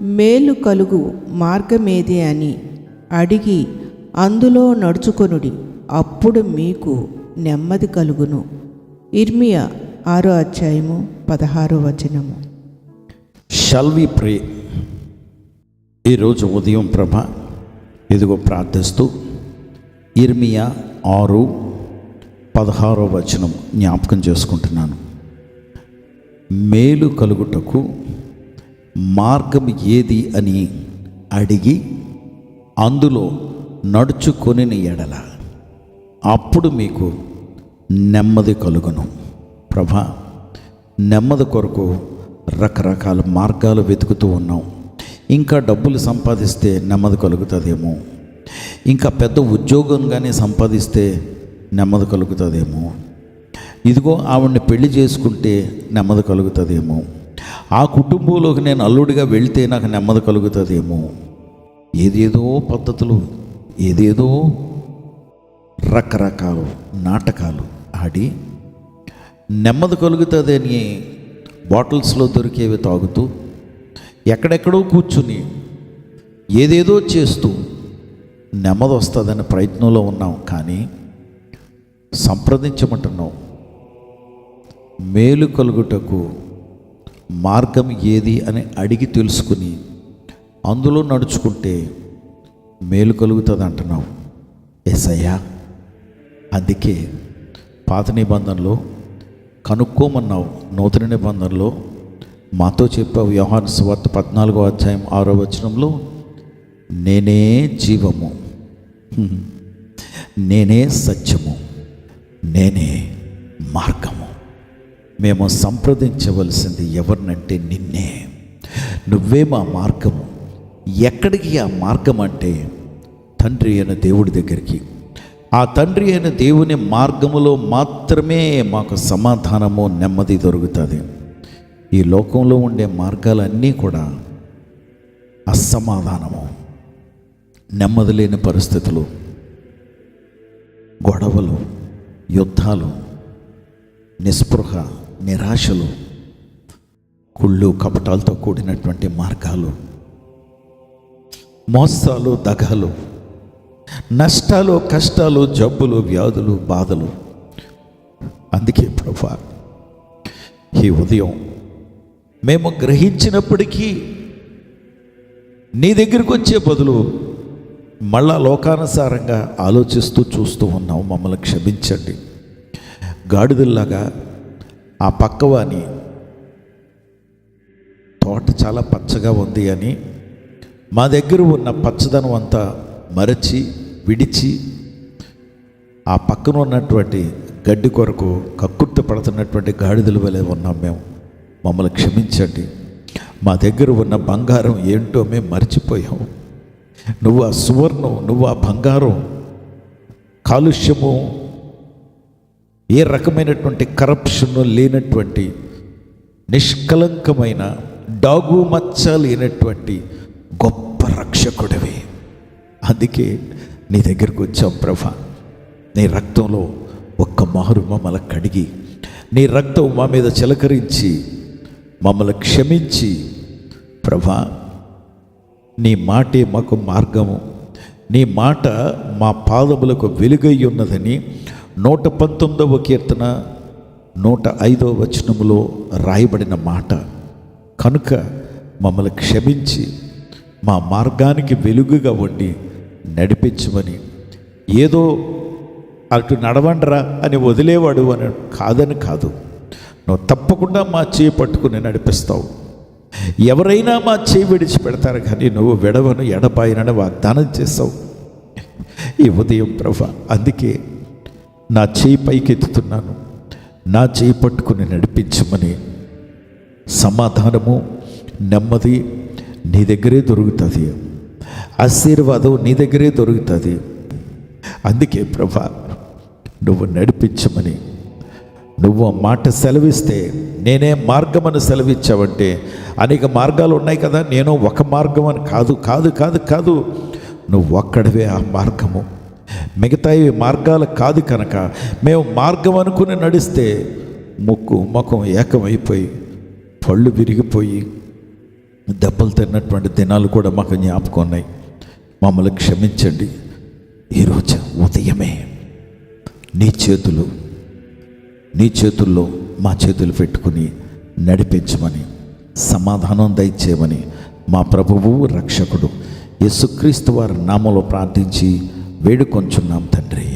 మేలు కలుగు మార్గమేది అని అడిగి అందులో నడుచుకొనుడి. అప్పుడు మీకు నెమ్మది కలుగును. ఇర్మియా ఆరో అధ్యాయము పదహారో వచనము. షల్ వి ప్రే ఈరోజు ఉదయం ప్రభ ఇదిగో ప్రార్థిస్తూ ఇర్మియా ఆరు పదహారో వచనం జ్ఞాపకం చేసుకుంటున్నాను. మేలు కలుగుటకు మార్గం ఏది అని అడిగి అందులో నడుచుకొని ఎడల అప్పుడు మీకు నెమ్మది కలుగును. ప్రభా నెమ్మది కొరకు రకరకాల మార్గాలు వెతుకుతూ ఉన్నాం. ఇంకా డబ్బులు సంపాదిస్తే నెమ్మది కలుగుతుందేమో. ఇంకా పెద్ద ఉద్యోగంగానే సంపాదిస్తే నెమ్మది కలుగుతుందేమో. ఇదిగో ఆవిడ్ని పెళ్ళి చేసుకుంటే నెమ్మది కలుగుతుందేమో. ఆ కుటుంబంలోకి నేను అల్లుడిగా వెళ్తే నాకు నెమ్మది కలుగుతుందేమో. ఏదేదో పద్ధతులు ఏదేదో రకరకాల నాటకాలు ఆడి నెమ్మది కలుగుతుందని బాటిల్స్లో దొరికేవి తాగుతూ ఎక్కడెక్కడో కూర్చుని ఏదేదో చేస్తూ నెమ్మది వస్తుందనే ప్రయత్నంలో ఉన్నాం. కానీ సంప్రదించమంటున్నావు. మేలు కలుగుటకు మార్గం ఏది అని అడిగి తెలుసుకుని అందులో నడుచుకుంటే మేలు కలుగుతుంది అంటున్నావు ఎస్ఐయా అందుకే పాత నిబంధనలో కనుక్కోమన్నావు నూతన నిబంధనలో మాతో చెప్పావు. వ్యవహార స్వార్థ పద్నాలుగో అధ్యాయం ఆరో వచనంలో నేనే జీవము నేనే సత్యము. నేనే మార్గము. మేము సంప్రదించవలసింది ఎవరినంటే నిన్నే. నువ్వే మా మార్గము. ఎక్కడికి ఆ మార్గం అంటే తండ్రి అయిన దేవుడి దగ్గరికి. ఆ తండ్రి అయిన దేవుని మార్గములో మాత్రమే మాకు సమాధానము నెమ్మది దొరుకుతుంది. ఈ లోకంలో ఉండే మార్గాలన్నీ కూడా అసమాధానము. నెమ్మది లేని పరిస్థితులు గొడవలు యుద్ధాలు నిస్పృహ నిరాశలు కుళ్ళు కపటాలతో కూడినటువంటి మార్గాలు మోసాలు దగాలు నష్టాలు కష్టాలు జబ్బులు వ్యాధులు బాధలు. అందుకే ప్రభా ఈ ఉదయం మేము గ్రహించినప్పటికీ నీ దగ్గరికి వచ్చే బదులు మళ్ళా లోకానుసారంగా ఆలోచిస్తూ చూస్తూ ఉన్నాం మమ్మల్ని క్షమించండి. గాడిదల్లాగా ఆ పక్కవాని తోట చాలా పచ్చగా ఉంది అని మా దగ్గర ఉన్న పచ్చదనం అంతా మరచి విడిచి ఆ పక్కన ఉన్నటువంటి గడ్డి కొరకు కక్కుర్తి పడుతున్నటువంటి గాడిదల వలె ఉన్నాం మేము. మమ్మల్ని క్షమించండి. మా దగ్గర ఉన్న బంగారం ఏంటో మేము మర్చిపోయాము నువ్వు ఆ సువర్ణం నువ్వు ఆ బంగారం కాలుష్యము ఏ రకమైనటువంటి కరప్షన్ లేనటువంటి నిష్కలంకమైన డాగు మచ్చ లేనటువంటి గొప్ప రక్షకుడివి. అందుకే నీ దగ్గరకు వచ్చాం ప్రభా. నీ రక్తంలో ఒక్క మారు మమ్మల్ని కడిగి నీ రక్తం మా మీద చిలకరించి మమ్మల్ని క్షమించి ప్రభా నీ మాటే మాకు మార్గము. నీ మాట మా పాదములకు వెలుగై ఉన్నదని నూట పంతొమ్మిదవ కీర్తన నూట ఐదవ వచనములో రాయబడిన మాట. కనుక మమ్మల్ని క్షమించి మా మార్గానికి వెలుగుగా ఉండి నడిపించమని. ఏదో అటు నడవండరా అని వదిలేవాడు అని కాదని కాదు. నువ్వు తప్పకుండా మా చేయి పట్టుకుని నడిపిస్తావు. ఎవరైనా మా చేయి విడిచిపెడతారు కానీ నువ్వు విడవను ఎడబాయినని వాగ్దానం చేస్తావు ఈ ఉదయం ప్రభ అందుకే నా చేయి పైకెత్తుతున్నాను. నా చేయి పట్టుకుని నడిపించమని. సమాధానము నెమ్మది నీ దగ్గరే దొరుకుతుంది. ఆశీర్వాదం నీ దగ్గరే దొరుకుతుంది. అందుకే ప్రభా నువ్వు నడిపించమని నువ్వు మాట సెలవిస్తే నేనే మార్గమని సెలవిచ్చావంటే అనేక మార్గాలు ఉన్నాయి కదా నేను ఒక మార్గం అని కాదు కాదు కాదు కాదు. నువ్వు ఒక్కడివే ఆ మార్గము. మిగతా మార్గాలు కాదు కనుక మేము మార్గం అనుకుని నడిస్తే ముక్కు ముఖం ఏకమైపోయి పళ్ళు విరిగిపోయి దెబ్బలు తిన్నటువంటి దినాలు కూడా మాకు జ్ఞాపకం ఉన్నాయి. మమ్మల్ని క్షమించండి. ఈరోజు ఉదయమే నీ చేతులు నీ చేతుల్లో మా చేతులు పెట్టుకుని నడిపించమని సమాధానం దయచేయమని మా ప్రభువు రక్షకుడు యేసుక్రీస్తు వారి నామలో ప్రార్థించి వేడుకొంచున్నాం తండ్రి.